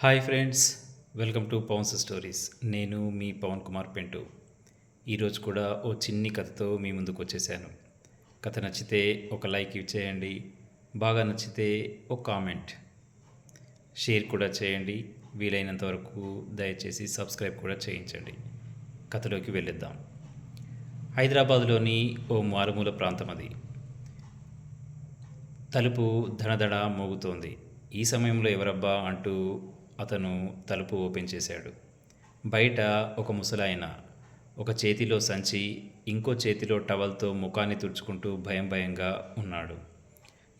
Hi friends welcome to Pawan's stories. నేను మీ పవన్ కుమార్ పెంటు. ఈరోజు కూడా ఓ చిన్ని కథతో మీ ముందుకు వచ్చేసాను. కథ నచ్చితే ఒక లైక్ ఇచ్చేయండి బాగా నచ్చితే ఒక కామెంట్. షేర్ కూడా చేయండి వీలైనంత వరకు దయచేసి సబ్స్క్రైబ్ కూడా చేయించండి. కథలోకి వెళ్ళిద్దాం. హైదరాబాద్లోని ఓ మారుమూల ప్రాంతం అది. తలుపు ధడధడ మోగుతోంది. ఈ సమయంలో ఎవరబ్బా అంటూ అతను తలుపు ఓపెన్ చేశాడు. బయట ఒక ముసలాయన ఒక చేతిలో సంచి ఇంకో చేతిలో టవల్తో ముఖాన్ని తుడుచుకుంటూ భయం భయంగా ఉన్నాడు.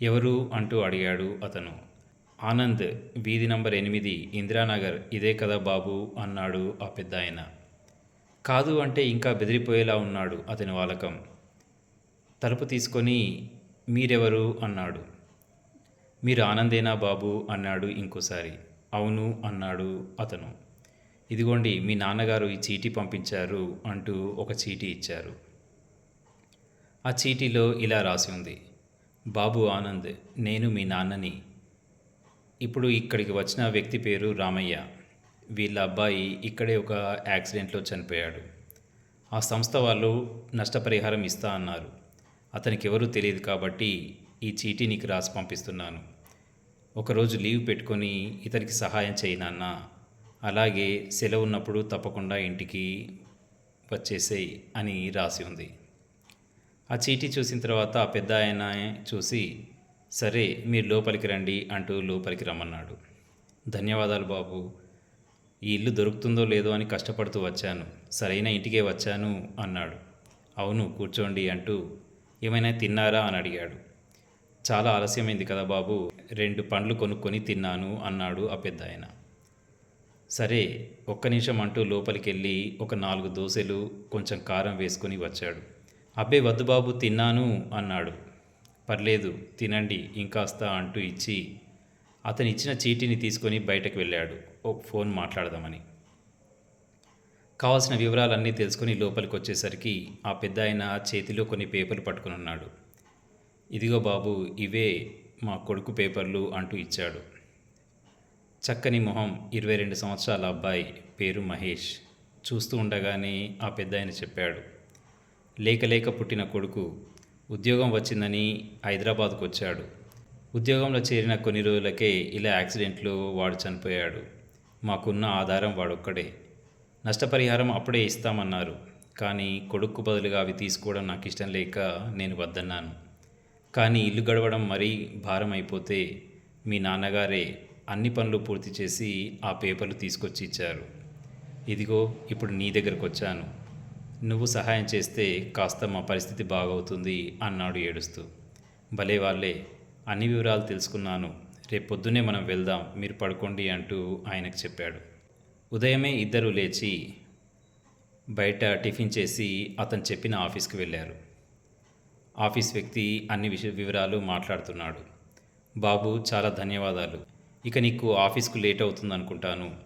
ఎవరు అంటూ అడిగాడు అతను. ఆనంద్ వీధి నంబర్ ఎనిమిది ఇందిరానగర్ ఇదే కదా బాబు అన్నాడు ఆ పెద్ద ఆయన కాదు అంటే ఇంకా బెదిరిపోయేలా ఉన్నాడు అతని వాలకం. తలుపు తీసుకొని మీరెవరు అన్నాడు. మీరు ఆనందేనా బాబు అన్నాడు ఇంకోసారి. అవును అన్నాడు అతను. ఇదిగోండి మీ నాన్నగారు ఈ చీటీ పంపించారు అంటూ ఒక చీటీ ఇచ్చారు. ఆ చీటీలో ఇలా రాసి ఉంది బాబు ఆనంద్ నేను మీ నాన్నని. ఇప్పుడు ఇక్కడికి వచ్చిన వ్యక్తి పేరు రామయ్య. వీళ్ళ అబ్బాయి ఇక్కడే ఒక యాక్సిడెంట్లో చనిపోయాడు. ఆ సంస్థ వాళ్ళు నష్టపరిహారం ఇస్తా అన్నారు. అతనికి ఎవరూ తెలియదు కాబట్టి ఈ చీటీ నీకు రాసి పంపిస్తున్నాను. ఒకరోజు లీవ్ పెట్టుకొని ఇతనికి సహాయం చేయి నాన్న. అలాగే సెలవు ఉన్నప్పుడు తప్పకుండా ఇంటికి వచ్చేసేయి అని రాసి ఉంది. ఆ చీటీ చూసిన తర్వాత ఆ పెద్ద ఆయన చూసి సరే మీరు లోపలికి రండి అంటూ లోపలికి రమ్మన్నాడు. ధన్యవాదాలు బాబు. ఈ ఇల్లు దొరుకుతుందో లేదో అని కష్టపడుతూ వచ్చాను. సరైన ఇంటికే వచ్చాను అన్నాడు. అవును కూర్చోండి అంటూ ఏమైనా తిన్నారా అని అడిగాడు. చాలా ఆలస్యమైంది కదా బాబు. రెండు పండ్లు కొనుక్కొని తిన్నాను అన్నాడు ఆ పెద్ద ఆయన. సరే ఒక్క నిమిషం అంటూ లోపలికి వెళ్ళి ఒక నాలుగు దోశలు కొంచెం కారం వేసుకొని వచ్చాడు. అబ్బే వద్దు బాబు తిన్నాను అన్నాడు. పర్లేదు తినండి ఇంకాస్త అంటూ ఇచ్చి అతను ఇచ్చిన చీటీని తీసుకొని బయటకు వెళ్ళాడు. ఓ ఫోన్ మాట్లాడదామని. కావాల్సిన వివరాలన్నీ తెలుసుకొని లోపలికి వచ్చేసరికి ఆ పెద్ద ఆయన చేతిలో కొన్ని పేపర్లు పట్టుకుని ఉన్నాడు. ఇదిగో బాబు ఇవే మా కొడుకు పేపర్లు అంటూ ఇచ్చాడు. చక్కని మొహం ఇరవై రెండు సంవత్సరాల అబ్బాయి పేరు మహేష్. చూస్తూ ఉండగానే ఆ పెద్ద ఆయన చెప్పాడు లేక లేక పుట్టిన కొడుకు ఉద్యోగం వచ్చిందని హైదరాబాద్కు వచ్చాడు. ఉద్యోగంలో చేరిన కొన్ని రోజులకే ఇలా యాక్సిడెంట్లో వాడు చనిపోయాడు. మాకున్న ఆధారం వాడొక్కడే. నష్టపరిహారం అప్పుడే ఇస్తామన్నారు. కానీ కొడుకు బదులుగా అవి తీసుకోవడం నాకు ఇష్టం లేక నేను వద్దన్నాను. కానీ ఇల్లు గడవడం మరీ భారం అయిపోతే మీ నాన్నగారే అన్ని పనులు పూర్తి చేసి ఆ పేపర్లు తీసుకొచ్చి ఇచ్చారు. ఇదిగో ఇప్పుడు నీ దగ్గరకు వచ్చాను నువ్వు సహాయం చేస్తే కాస్త మా పరిస్థితి బాగవుతుంది అన్నాడు ఏడుస్తూ. భలే వాళ్ళే అన్ని వివరాలు తెలుసుకున్నాను. రేపు పొద్దున్నే మనం వెళ్దాం మీరు పడుకోండి అంటూ ఆయనకు చెప్పాడు. ఉదయమే ఇద్దరు లేచి బయట టిఫిన్ చేసి అతను చెప్పిన ఆఫీస్కి వెళ్ళారు. ఆఫీస్ వ్యక్తి అన్ని విష వివరాలు మాట్లాడుతున్నాడు. బాబు చాలా ధన్యవాదాలు. ఇక నీకు ఆఫీస్కు లేట్ అవుతుంది అనుకుంటాను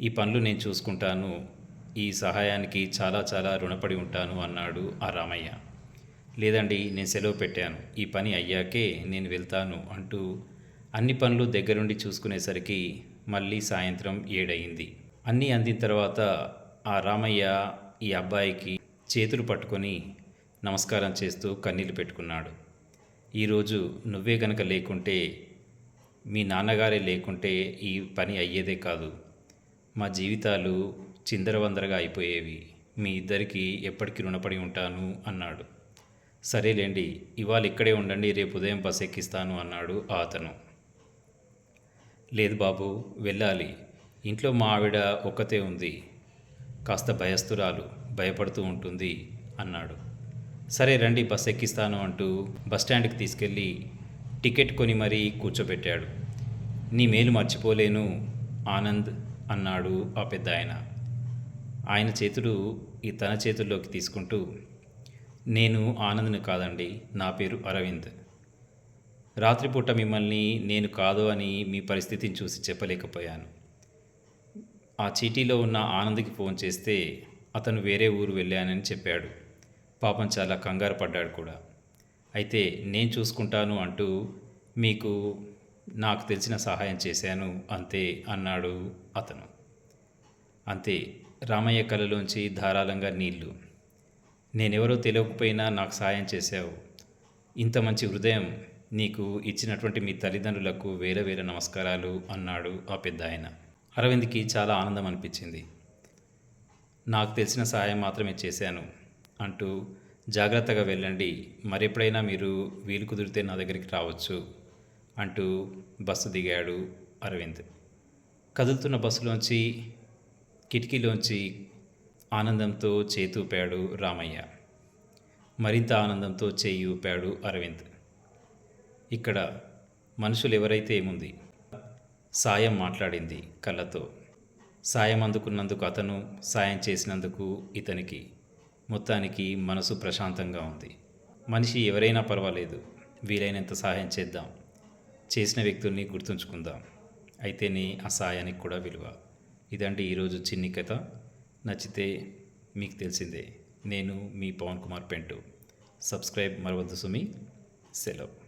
ఈ పనులు నేను చూసుకుంటాను. ఈ సహాయానికి చాలా చాలా రుణపడి ఉంటాను అన్నాడు ఆ రామయ్య. లేదండి నేను సెలవు పెట్టాను. ఈ పని అయ్యాకే నేను వెళ్తాను అంటూ అన్ని పనులు దగ్గరుండి చూసుకునేసరికి మళ్ళీ సాయంత్రం ఏడయింది. అన్నీ అందిన తర్వాత ఆ రామయ్య ఈ అబ్బాయికి చేతులు పట్టుకొని నమస్కారం చేస్తూ కన్నీళ్ళు పెట్టుకున్నాడు. ఈరోజు నువ్వే గనక లేకుంటే మీ నాన్నగారే లేకుంటే ఈ పని అయ్యేదే కాదు. మా జీవితాలు చిందరవందరగా అయిపోయేవి. మీ ఇద్దరికి ఎప్పటికీ రుణపడి ఉంటాను అన్నాడు. సరేలేండి ఇవాళ ఇక్కడే ఉండండి రేపు ఉదయం బస్ ఎక్కిస్తాను అన్నాడు ఆ అతను. లేదు బాబు వెళ్ళాలి. ఇంట్లో మా ఆవిడ ఒక్కతే ఉంది. కాస్త భయస్తురాలు భయపడుతూ ఉంటుంది అన్నాడు. సరే రండి బస్ ఎక్కిస్తాను అంటూ బస్ స్టాండ్కి తీసుకెళ్ళి టికెట్ కొని మరీ కూర్చోబెట్టాడు. నీ మేలు మర్చిపోలేను ఆనంద్ అన్నాడు ఆ పెద్ద ఆయన ఆయన చేతులు ఈ తన చేతుల్లోకి తీసుకుంటూ నేను ఆనంద్ని కాదండి నా పేరు అరవింద్. రాత్రిపూట మిమ్మల్ని నేను కాదు అని మీ పరిస్థితిని చూసి చెప్పలేకపోయాను. ఆ చీటీలో ఉన్న ఆనంద్కి ఫోన్ చేస్తే అతను వేరే ఊరు వెళ్ళానని చెప్పాడు. పాపం చాలా కంగారు పడ్డాడు కూడా. అయితే నేను చూసుకుంటాను అంటూ మీకు నాకు తెలిసిన సహాయం చేశాను అంతే అన్నాడు అతను. అంతే రామయ్య కళ్ళలోంచి ధారాళంగా నీళ్ళు. నేనెవరో తెలియకపోయినా నాకు సహాయం చేశావు. ఇంత మంచి హృదయం నీకు ఇచ్చినటువంటి మీ తల్లిదండ్రులకు వేరే వేరే నమస్కారాలు అన్నాడు ఆ పెద్ద ఆయన అరవింద్కి చాలా ఆనందం అనిపించింది. నాకు తెలిసిన సహాయం మాత్రమే చేశాను. అంటూ జాగ్రత్తగా వెళ్ళండి. మరెప్పుడైనా మీరు వీలు కుదిరితే నా దగ్గరికి రావచ్చు అంటూ బస్సు దిగాడు అరవింద్. కదులుతున్న బస్సులోంచి కిటికీలోంచి ఆనందంతో చేతూపాడు రామయ్య. మరింత ఆనందంతో చేయి ఊపాడు అరవింద్. ఇక్కడ మనుషులు ఎవరైతే ఏముంది? సాయం మాట్లాడింది కళ్ళతో. సాయం అందుకున్నందుకు అతను సాయం చేసినందుకు ఇతనికి. మొత్తానికి మనసు ప్రశాంతంగా ఉంది. మనిషి ఎవరైనా పర్వాలేదు. వీలైనంత సహాయం చేద్దాం. చేసిన వ్యక్తుల్ని గుర్తుంచుకుందాం. అయితేనే ఆ సాయానికి కూడా విలువ. ఇదండి ఈరోజు చిన్ని కథ. నచ్చితే మీకు తెలిసిందే. నేను మీ పవన్ కుమార్ పెంటు. సబ్స్క్రైబ్ మరవద్దు సుమి. సెలవు.